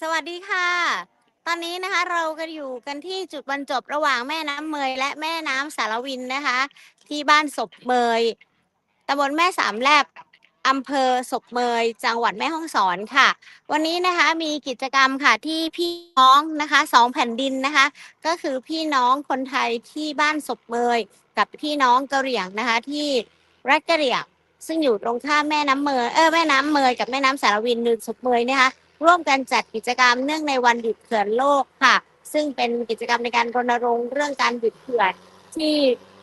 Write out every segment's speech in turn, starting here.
สวัสดีค่ะ ตอนนี้นะคะเราก็อยู่กันที่จุดบรรจบระหว่างแม่น้ำเมยและแม่น้ำสารวินนะคะ ที่บ้านศพเมยตำบลแม่สามแลบอำเภอศพเมย จังหวัดแม่ฮ่องสอนค่ะ วันนี้นะคะมีกิจกรรมค่ะที่พี่น้องนะคะสองแผ่นดินนะคะ ก็คือพี่น้องคนไทยที่บ้านศพเมย กับพี่น้องกะเหรี่ยงนะคะที่รัฐกะเหรี่ยงซึ่งอยู่ตรงข้ามแม่น้ำเมยเออแม่น้ำเมยกับแม่น้ำสารวินหรือศพเมยนะคะ ร่วมกันจัดกิจกรรมเนื่องในวันหยุดเขื่อนโลกค่ะ ซึ่งเป็นกิจกรรมในการรณรงค์เรื่องการหยุดเขื่อนที่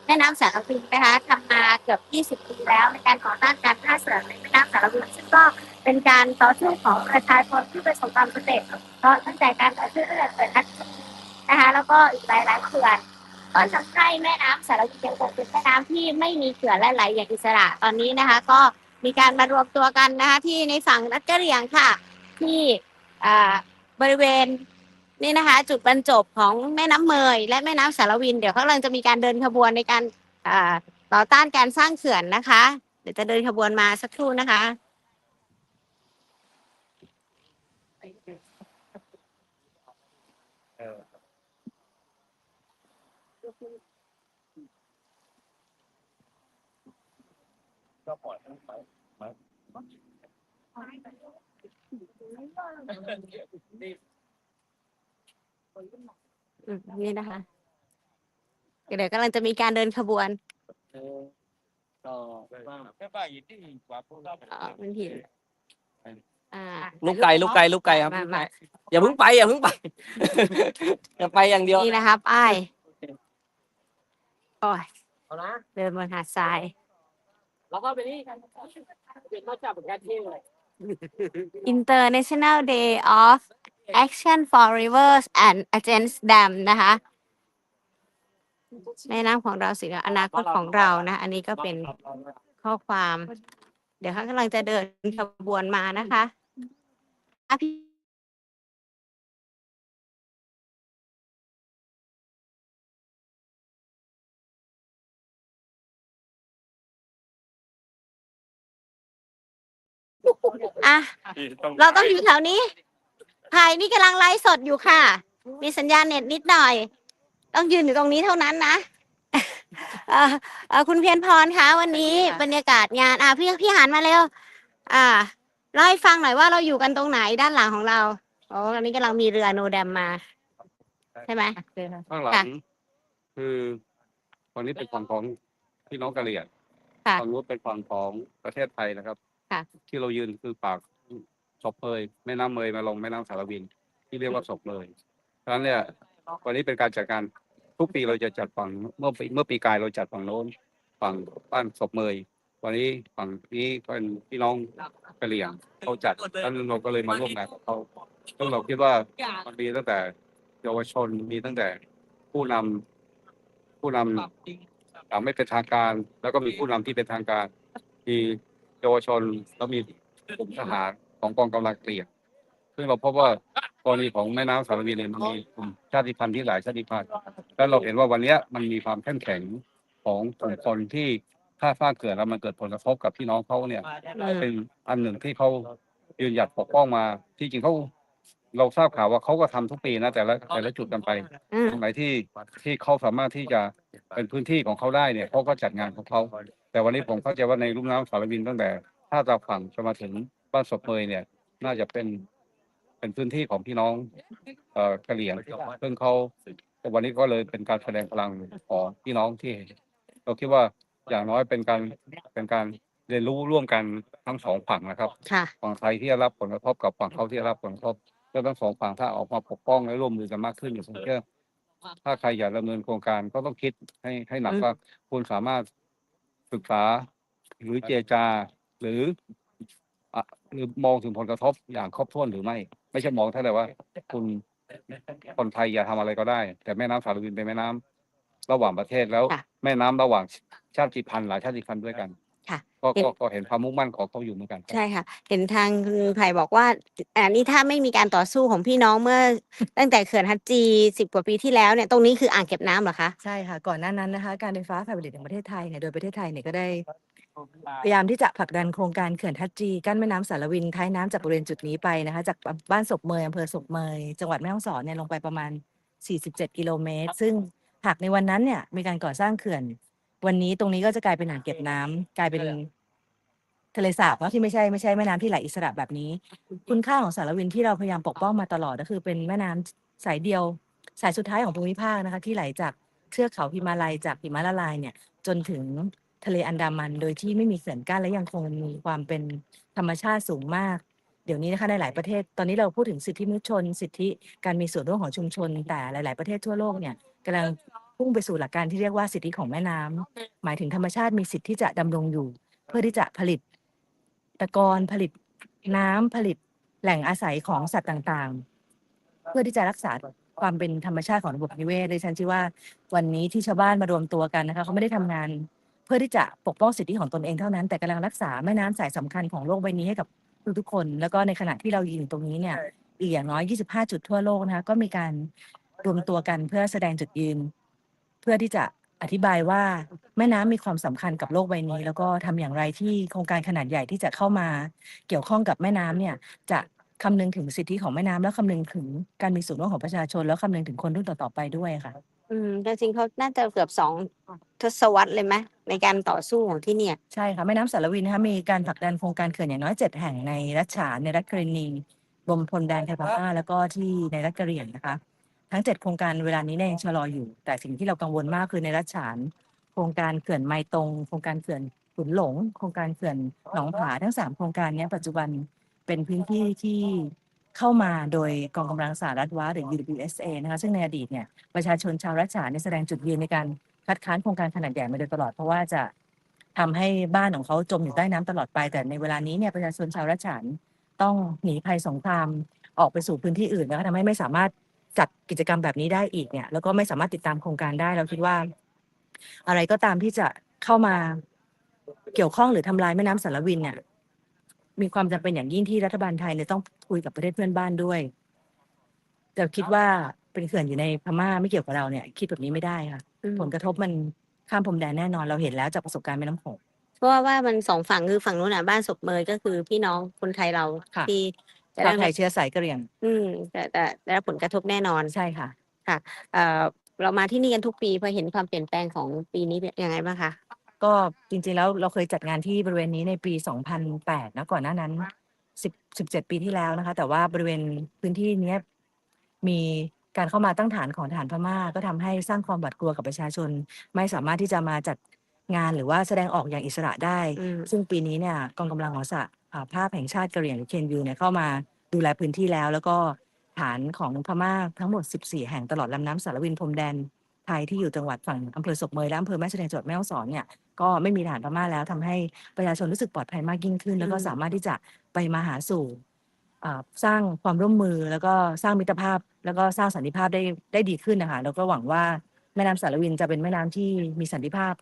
แม่น้ำสารวินนะคะทำมาเกือบ 20 ปีแล้วในการต่อต้านการฆ่าเสือในแม่น้ำสารวินซึ่งก็เป็นการต่อสู้ของประชาชนที่ประสบความสำเร็จเพราะตั้งแต่การต่อสู้ตั้งแต่เกิดนัดนะคะแล้วก็อีกหลายๆเขื่อนก็ทำให้แม่น้ำสารวินยังคงเป็นแม่น้ำที่ไม่มีเขื่อนและไหลอย่างอิสระตอนนี้นะคะ ก็มีการมารวมตัวกันนะคะที่ในฝั่งรัฐกะเหรี่ยงค่ะ ที่บริเวณนี่นะคะ จุดบรรจบของแม่น้ำเมย และแม่น้ำสารวิน เดี๋ยวเขากำลังจะมีการเดินขบวนในการต่อต้านการสร้างเขื่อนนะคะ เดี๋ยวจะเดินขบวนมาสักครู่นะคะก็ปล่อยไปไป อืมนี่นะคะ เดี๋ยวกำลังจะมีการเดินขบวนก็แค่ป้ายินที่กว่าพวกเราเอ่อมันผิดอ่าลูกไก่ลูกไก่ลูกไก่ครับมามาอย่าเพิ่งไปอย่าเพิ่งไป อย่าไปอย่างเดียวนี่นะคะป้ายโอ้ยเอานะเดินบนหาดทราย แล้วก็ไปนี่เป็นมาจับแค่ที่เลย International Day of Action for Rivers and Against Dam นะคะแม่น้ำของเราสิอนาคตของเรานะ อันนี้ก็เป็นข้อความ เดี๋ยวเขากำลังจะเดินขบวนมานะคะ อะพี่อะเราต้องอยู่แถวนี้ใครนี่กำลังไลฟ์สดอยู่ค่ะ มีสัญญาณเน็ตนิดหน่อย ต้องยืนอยู่ตรงนี้เท่านั้นนะเอ่อเอ่อคุณเพียรพรคะวันนี้บรรยากาศงาน อะพี่พี่หันมาเร็ว อ่าเล่าให้ฟังหน่อยว่าเราอยู่กันตรงไหนด้านหลังของเราโอ้อันนี้กำลังมีเรือโนแดมมา ใช่ไหมข้างหลัค่ะง คือตอนนี้เป็นฝั่งของพี่น้องกะเหรี่ยงค่ะ ฝั่งนู้นเป็นฝั่งของประเทศไทยนะครับ ค่ะ ที่เรายืนคือปากศพเมยแม่น้ำเมยมาลงแม่น้ำสารวิน ที่เรียกว่าศพเมยเพราะฉะนั้นเนี่ยวันนี้เป็นการจัดการทุกปีเราจะจัดฝั่งเมื่อปีเมื่อปีกายเราจัดฝั่งโน้นฝั่งบ้านศพเมยวันนี้ฝั่งนี้เป็นพี่น้องกะเหรี่ยงเขาจัดแล้วเราก็เลยมาร่วมงานกับเขาซึ่งเราคิดว่ามันมีตั้งแต่เยาวชนมีตั้งแต่ผู้นำผู้นำอย่าไม่เป็นทางการ แล้วก็มีผู้นำที่เป็นทางการมี เยาวชนแล้วมีกลุ่มทหารของกองกำลังเกลียดซึ่งเราพบว่ากรณีของแม่น้ำสารวินเนี่ยมันมีกลุ่มชาติพันธุ์ที่หลายชาติพันธุ์แล้วเราเห็นว่าวันเนี้ยมันมีความเข้มแข็งของกลุ่มคนที่ถ้าสร้างเกิดแล้วมันเกิดผลกระทบกับพี่น้องเขาเนี่ยอืมเป็นอันหนึ่งที่เขายืนหยัดปกป้องมา ที่จริงเขาเราทราบข่าวว่าเขาก็ทำทุกปีนะแต่ละแต่ละจุดกันไปอืมตรงไหนที่ที่เขาสามารถที่จะเป็นพื้นที่ของเขาได้เนี่ยเขาก็จัดงานของเขา แต่วันนี้ผมเข้าใจว่าในลุ่มน้ำสารวินตั้งแต่ถ้าจะฝั่งจะมาถึงบ้านศพเมยเนี่ย น่าจะเป็นเป็นพื้นที่ของพี่น้อง เอ่อกะเหรี่ยงซึ่งเขาแต่วันนี้ก็เลยเป็นการแสดงพลังของพี่น้องที่ เราคิดว่าอย่างน้อยเป็นการเป็นการเรียนรู้ร่วมกันทั้งสองฝั่งนะครับ ค่ะ ฝั่งไทยที่ได้รับผลกระทบกับฝั่งเขาที่ได้รับผลกระทบแล้วทั้งสองฝั่งถ้าออกมาปกป้องและร่วมมือกันมากขึ้นผมเชื่อถ้าใครอยากดำเนินโครงการก็ต้องคิดให้ให้หนักอืมว่าคุณสามารถ ศึกษาหรือเจรจา หรืออะหรือมองถึงผลกระทบอย่างครบถ้วนหรือไม่ ไม่ใช่มองแค่แต่ว่า คุณคนไทยอย่าทำอะไรก็ได้ แต่แม่น้ำสารวินเป็นแม่น้ำระหว่างประเทศแล้ว ค่ะ แม่น้ำระหว่างชาติพันธุ์หลายชาติพันธุ์ด้วยกัน ค่ะ ก็เห็นก็ก็เห็นความมุ่งมั่นของเขาอยู่เหมือนกันใช่ค่ะ เห็นทางคุณไผ่บอกว่าอ่านี่ถ้าไม่มีการต่อสู้ของพี่น้องเมื่อ ตั้งแต่เขื่อนฮัจจีสิบกว่าปีที่แล้วเนี่ยตรงนี้คืออ่างเก็บน้ำเหรอคะ ใช่ค่ะ ก่อนหน้านั้นนะคะ การไฟฟ้าฝ่ายผลิตแห่งประเทศไทยเนี่ย โดยประเทศไทยเนี่ยก็ได้พยายามที่จะผลักดันโครงการเขื่อนทัดจี กั้นแม่น้ำสารวินท้ายน้ำจากบริเวณจุดนี้ไปนะคะ จากบ้านศพเมยอำเภอศพเมยจังหวัดแม่ฮ่องสอนเนี่ยลงไปประมาณ 47 กิโลเมตร ซึ่งหากในวันนั้นเนี่ยมีการก่อสร้างเขื่อน วันนี้ตรงนี้ก็จะกลายเป็นอ่างเก็บน้ำกลายเป็นทะเลสาบเนอะที่ไม่ใช่ไม่ใช่แม่น้ำที่ไหลอิสระแบบนี้ คุณค่าของสารวินที่เราพยายามปกป้องมาตลอดก็คือเป็นแม่น้ำสายเดียว สายสุดท้ายของภูมิภาคนะคะ ที่ไหลจากเทือกเขาหิมาลัยจากหิมะละลายเนี่ย จนถึงทะเลอันดามัน โดยที่ไม่มีเขื่อนกั้นและยังคงมีความเป็นธรรมชาติสูงมาก เดี๋ยวนี้นะคะในหลายประเทศ ตอนนี้เราพูดถึงสิทธิมนุษยชน สิทธิการมีส่วนร่วมของชุมชน แต่หลาย ๆ ประเทศทั่วโลกเนี่ยกำลัง พุ่งไปสู่หลักการที่เรียกว่าสิทธิของแม่น้ำหมายถึงธรรมชาติมีสิทธิที่จะดำรงอยู่ เพื่อที่จะผลิตตะกอนผลิตน้ำผลิตแหล่งอาศัยของสัตว์ต่างๆ เพื่อที่จะรักษาความเป็นธรรมชาติของระบบนิเวศดิฉันเชื่อว่าวันนี้ที่ชาวบ้านมารวมตัวกันนะคะเขาไม่ได้ทำงาน เพื่อที่จะปกป้องสิทธิของตนเองเท่านั้น แต่กำลังรักษาแม่น้ำสายสำคัญของโลกใบนี้ให้กับทุกๆคน แล้วก็ในขณะที่เรายืนอยู่ตรงนี้เนี่ยอีกอย่างน้อย 25 จุดทั่วโลกนะคะก็มีการรวมตัวกันเพื่อแสดงจุดยืน พื่อที่จะอธิบายว่าแม่น้ำมีความสำคัญกับโลกใบนี้ แล้วก็ทำอย่างไรที่โครงการขนาดใหญ่ที่จะเข้ามาเกี่ยวข้องกับแม่น้ำเนี่ยจะคำนึงถึงสิทธิของแม่น้ำแล้วคำนึงถึงการมีส่วนร่วมของประชาชน แล้วคำนึงถึงคนรุ่นต่อๆไปด้วยค่ะ อืมแต่จริงเขาน่าจะเกือบสองทศวรรษเลยไหมในการต่อสู้ของที่เนี่ย ใช่ค่ะ แม่น้ำสารวินนะคะมีการผลักดันโครงการเขื่อนอย่างน้อยเจ็ดแห่งในรัชฉานในรัฐกรณีบรมพรมแดนไทยพม่าแล้วก็ที่ในรัฐกะเหรี่ยงนะคะ ทั้งเจ็ดโครงการเวลานี้เนี่ยยังชะลออยู่ แต่สิ่งที่เรากังวลมากคือในรัชฉาน โครงการเขื่อนไมตรงโครงการเขื่อนขุนหลง โครงการเขื่อนหนองผาทั้งสามโครงการเนี้ยปัจจุบันเป็นพื้นที่ที่เข้ามาโดยกองกำลังสหรัฐว้าหรือ UWSA นะคะซึ่งในอดีตเนี่ยประชาชนชาวรัชฉานเนี่ยแสดงจุดยืนในการคัดค้านโครงการขนาดใหญ่มาโดยตลอดเพราะว่าจะทำให้บ้านของเขาจมอยู่ใต้น้ำตลอดไป แต่ในเวลานี้เนี่ยประชาชนชาวรัชฉานต้องหนีภัยสงครามออกไปสู่พื้นที่อื่นนะคะทำให้ไม่สามารถ จัดกิจกรรมแบบนี้ได้อีกเนี่ยแล้วก็ไม่สามารถติดตามโครงการได้เราคิดว่า อะไรก็ตามที่จะเข้ามาเกี่ยวข้องหรือทำลายแม่น้ำสารวินเนี่ยมีความจำเป็นอย่างยิ่งที่รัฐบาลไทยเนี่ยต้องคุยกับประเทศเพื่อนบ้านด้วยแต่คิดว่าเป็นเขื่อนอยู่ในพม่าไม่เกี่ยวกับเราเนี่ย คิดแบบนี้ไม่ได้ค่ะอืมผลกระทบมันข้ามพรมแดนแน่นอนเราเห็นแล้วจากประสบการณ์แม่น้ำโขงเพราะว่าว่ามันสองฝั่งคือฝั่งนู้นอะบ้านศพเมยก็คือพี่น้องคนไทยเราค่ะที่ จะชาได้วไทยเชื้อสายกะเหรี่ยงอืมแต่แต่ได้รับผลกระทบแน่นอนใช่ค่ะ เอ่อเรามาที่นี่กันทุกปีพอเห็นความเปลี่ยนแปลงของปีนี้เป็นยังไงบ้างคะก็จริงๆแล้วเราเคยจัดงานที่บริเวณนี้ในปี 2008 นะก่อนหน้านั้น10 17 ปีที่แล้วนะคะ แต่ว่าบริเวณพื้นที่เนี้ยมีการเข้ามาตั้งฐานของทหารพม่า ก็ทำให้สร้างความหวาดกลัวกับประชาชน ไม่สามารถที่จะมาจัดงานหรือว่าแสดงออกอย่างอิสระได้ อืมซึ่งปีนี้เนี่ยกองกำลังของสหอ่า ภาพแห่งชาติกะเหรี่ยงหรือเคนยูเนี่ยเข้ามาดูแลพื้นที่แล้ว แล้วก็ฐานของพม่าทั้งหมด 14 แห่งตลอดลำน้ำสารวินพรมแดนไทยที่อยู่จังหวัดฝั่งอำเภอศพเมยและอำเภอแม่แสดงจังหวัดแม่ฮ่องสอนเนี่ยก็ไม่มีฐานพม่าแล้วทำให้ประชาชนรู้สึกปลอดภัยมากยิ่งขึ้น แล้วก็สามารถที่จะไปมาหาสู่สร้างความร่วมมือแล้วก็สร้างมิตรภาพ แล้วก็สร้างสันติภาพได้ได้ดีขึ้นนะคะแล้วก็หวังว่าแม่น้ำสารวินจะเป็นแม่น้ำที่มีสันติภาพ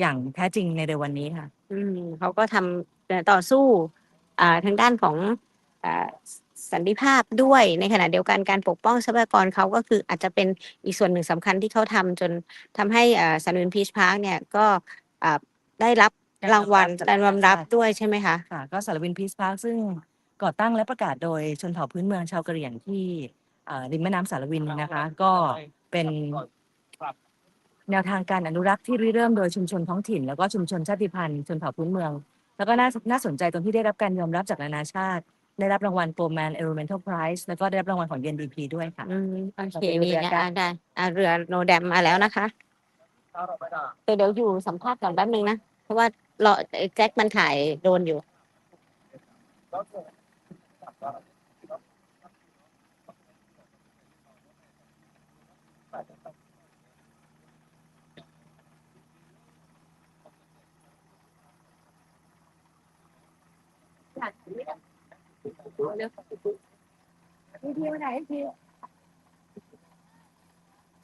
อย่างแท้จริงในเร็ววันนี้ค่ะ อืมเขาก็ทำ ต่อสู้อ่าทางด้านของอ่าสันติภาพด้วยในขณะเดียวกันการปกป้องทรัพยากรเขาก็คืออาจจะเป็นอีกส่วนหนึ่งสำคัญที่เขาทำจนทำให้อ่าสันวินพีชพาร์คเนี่ยก็อ่าได้รับได้รับรางวัลจากรางวัลรับนานาชาติด้วยใช่ไหมคะค่ะก็สารวินพีซพาร์คซึ่งก่อตั้งและประกาศโดยชนเผ่าพื้นเมืองชาวกะเหรี่ยงที่อ่าริมแม่น้ำสารวินนะคะ ก็เป็นแนวทางการอนุรักษ์ที่ริเริ่มโดยชุมชนท้องถิ่น แล้วก็ชุมชนชาติพันธุ์ชนเผ่าพื้นเมือง แล้วก็น่าน่าสนใจตรงที่ได้รับการยอมรับจากนานาชาติ ได้รับรางวัล Goldman Environmental Prize แล้วก็ได้รับรางวัลของ UNDP ด้วยค่ะ อืมโอเคเราไปดูนี่เรือนะกัอะน ได้อะเรือโนแดมมาแล้วนะคะเดี๋ยวเดี๋ยวอยู่สัมภาษณ์ก่อนแป๊บนึงนะ เพราะว่ารอไอ้แจ็คมันถ่ายโดนอยู่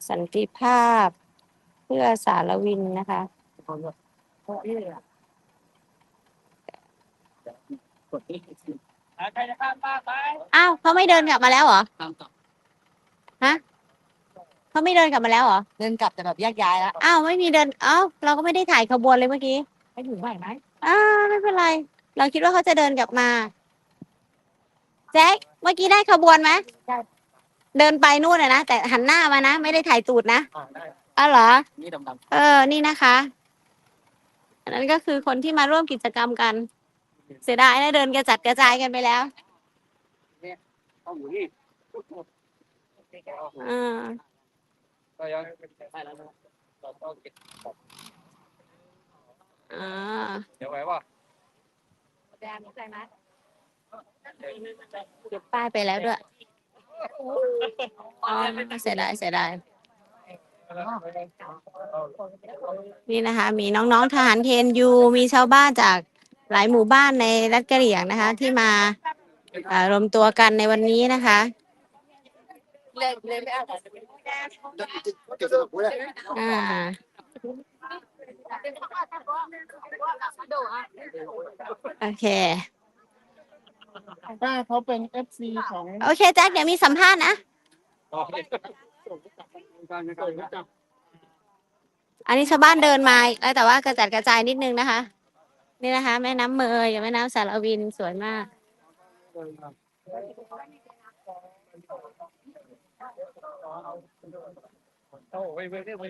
สันติภาพ เพื่อสารวินนะคะใครจะข้ามบ้านไหมอ้าวเขาไม่เดินกลับมาแล้วเหรอข้ามต่อเขาไม่เดินกลับมาแล้วเหรอเดินกลับแต่แบบแยกย้ายแล้วอ้าวไม่มีเดินอ้าวเราก็ไม่ได้ถ่ายขบวนเลยเมื่อกี้ให้ถึงไหวไหมอ่าไม่เป็นไร เราคิดว่าเขาจะเดินกลับมา แจ็คเมื่อกี้ได้ขบวนไหมเดินไปนู่นนะนะแต่หันหน้ามานะ ไม่ได้ถ่ายตูดนะอ่าได้อ้าวเหรอ นี่ดำเออ นี่นะคะ อันนั้นก็คือคนที่มาร่วมกิจกรรมกัน เสียดายนะเดินกระจัดกระจายกันไปแล้วๆเอาอยู่นี่อ่าก็ยังได้แล้วนะเราต้องเก็บอ่าเดี๋ยวไว้ว่าแดงใจไหม เก็บป้ายไปแล้วด้วยอ๋อเสียดายเสียดายนี่นะคะ มีน้องๆทหารเคนยูมีชาวบ้านจากหลายหมู่บ้านในรัฐกะเหรี่ยงนะคะ ที่มาเอ่อรวมตัวกันในวันนี้นะคะเล่นเล่นไม่เอาอ่า โอเค ป้าเขาเป็นเอฟซีของโอเคแจ็คเดี๋ยวมีสัมภาษณ์นะ อันนี้ชาวบ้านเดินมาแล้วแต่ว่ากระจัดกระจายนิดนึงนะคะ นี่นะคะ แม่น้ำเมยกับแม่น้ำสารวินสวยมาก โอ้ยเว้ยเว้ยเว้ย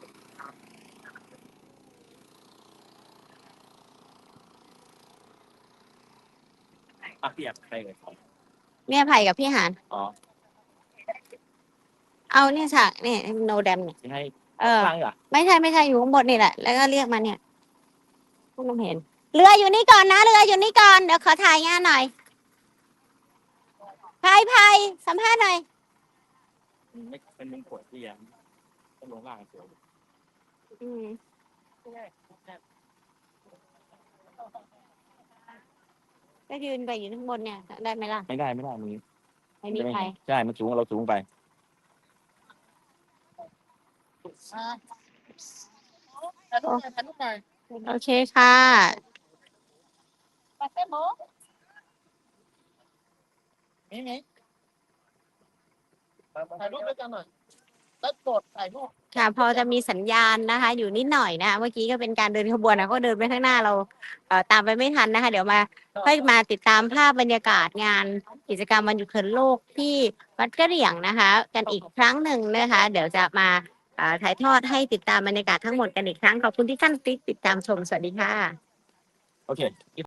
อะเปียกไปเลยเนี่ยไผ่กับพี่หาน อ๋อเอาเนี่ยฉากเนี่ยโนแดมเนี่ยจะให้เออ ฟังเหรอไม่ใช่ไม่ใช่อยู่ข้างบนนี่แหละ แล้วก็เรียกมาเนี่ยพวกน้ำเห็น เรืออยู่นี่ก่อนนะ เรืออยู่นี่ก่อน เดี๋ยวขอถ่ายงานหน่อยพายพายสัมภาษณ์หน่อยไม่เป็นมึงขวดที่ยังต้องลงล่างเสียวอืม ก็ยืนไปอยู่ข้างบนเนี่ย ได้ไหมล่ะ ไม่ได้ไม่ได้มึงไม่มีใครใช่ มันสูงเราสูงไป ถ่ายรูปหน่อยถ่ายรูปหน่อยโอเคค่ะมีมีถ่ายรูปด้วยกันหน่อยแล้วกดถ่ายรูป ค่ะ พอจะมีสัญญาณนะคะ อยู่นิดหน่อยนะคะเมื่อกี้ก็เป็นการเดินขบวนนะก็เดินไปข้างหน้าเราเอ่อตามไปไม่ทันนะคะ เดี๋ยวมาค่อยมาติดตามภาพบรรยากาศงานกิจกรรมวันหยุดเพลินโลกที่วัดกระเหรี่ยงนะคะ กันอีกครั้งหนึ่งนะคะ เดี๋ยวจะมาเอ่อถ่ายทอดให้ติดตามบรรยากาศทั้งหมดกันอีกครั้งขอบคุณที่ท่านติดตามชมสวัสดีค่ะโอเค